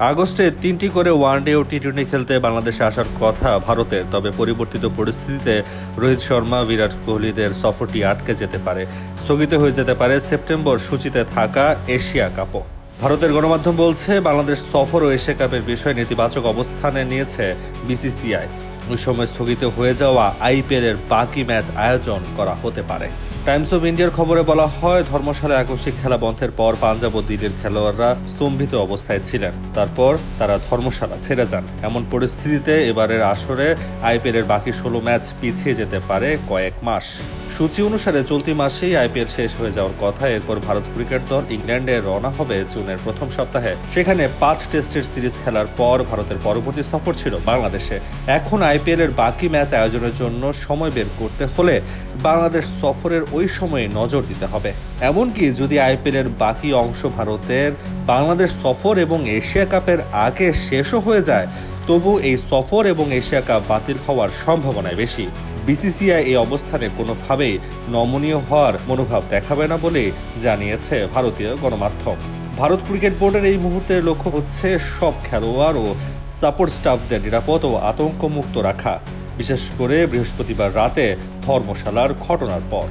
আগস্টে তিনটি করে ওয়ানডে ও টি টোয়েন্টি খেলতে বাংলাদেশে আসার কথা ভারতের, তবে পরিবর্তিত পরিস্থিতিতে রোহিত শর্মা, বিরাট কোহলিদের সফরটি আটকে যেতে পারে। স্থগিত হয়ে যেতে পারে সেপ্টেম্বর সূচিতে থাকা এশিয়া কাপও। ভারতের গণমাধ্যম বলছে, বাংলাদেশ সফর ও এশিয়া কাপের বিষয়ে নেতিবাচক অবস্থানে নিয়েছে বিসিসিআই। ওই সময় স্থগিত হয়ে যাওয়া আইপিএল এর বাকি ম্যাচ আয়োজন করা হতে পারে। টাইমস অব ইন্ডিয়ার খবরে বলা হয়, ধর্মশালায় আকস্মিক খেলা বন্ধের পর পাঞ্জাব ও দিল্লির খেলোয়াড়রা স্তম্ভিত অবস্থায় ছিলেন। তারপর তারা ধর্মশালা ছেড়ে যান। এমন পরিস্থিতিতে এবারের আসরে আইপিএল এর বাকি ষোলো ম্যাচ পিছিয়ে যেতে পারে কয়েক মাস। সূচি অনুসারে চলতি মাসেই আইপিএল শেষ হয়ে যাওয়ার কথা। এরপর ভারত ক্রিকেট দল ইংল্যান্ডে রওনা হবে জুনের প্রথম সপ্তাহে। সেখানে পাঁচ টেস্টের সিরিজ খেলার পর ভারতের পরবর্তী সফর ছিল বাংলাদেশে। এখন আইপিএল এর বাকি ম্যাচ আয়োজনের জন্য সময় বের করতে হলে বাংলাদেশ সফরের ওই সময়ে নজর দিতে হবে। এমনকি যদি আইপিএল এর বাকি অংশ ভারতের বাংলাদেশ সফর এবং এশিয়া কাপের আগে শেষও হয়ে যায়, তবু এই সফর এবং এশিয়া কাপ বাতিল হওয়ার সম্ভাবনায় বেশি। বিসিসিআই এই অবস্থানে কোনোভাবেই নমনীয় হওয়ার মনোভাব দেখাবে না বলে জানিয়েছে ভারতীয় গণমাধ্যম। ভারত ক্রিকেট বোর্ডের এই মুহূর্তের লক্ষ্য হচ্ছে সব খেলোয়াড় ও সাপোর্ট স্টাফদের নিরাপদ ও আতঙ্কমুক্ত রাখা। বিশেষ করে বৃহস্পতিবার রাতে ধর্মশালার ঘটনার পর।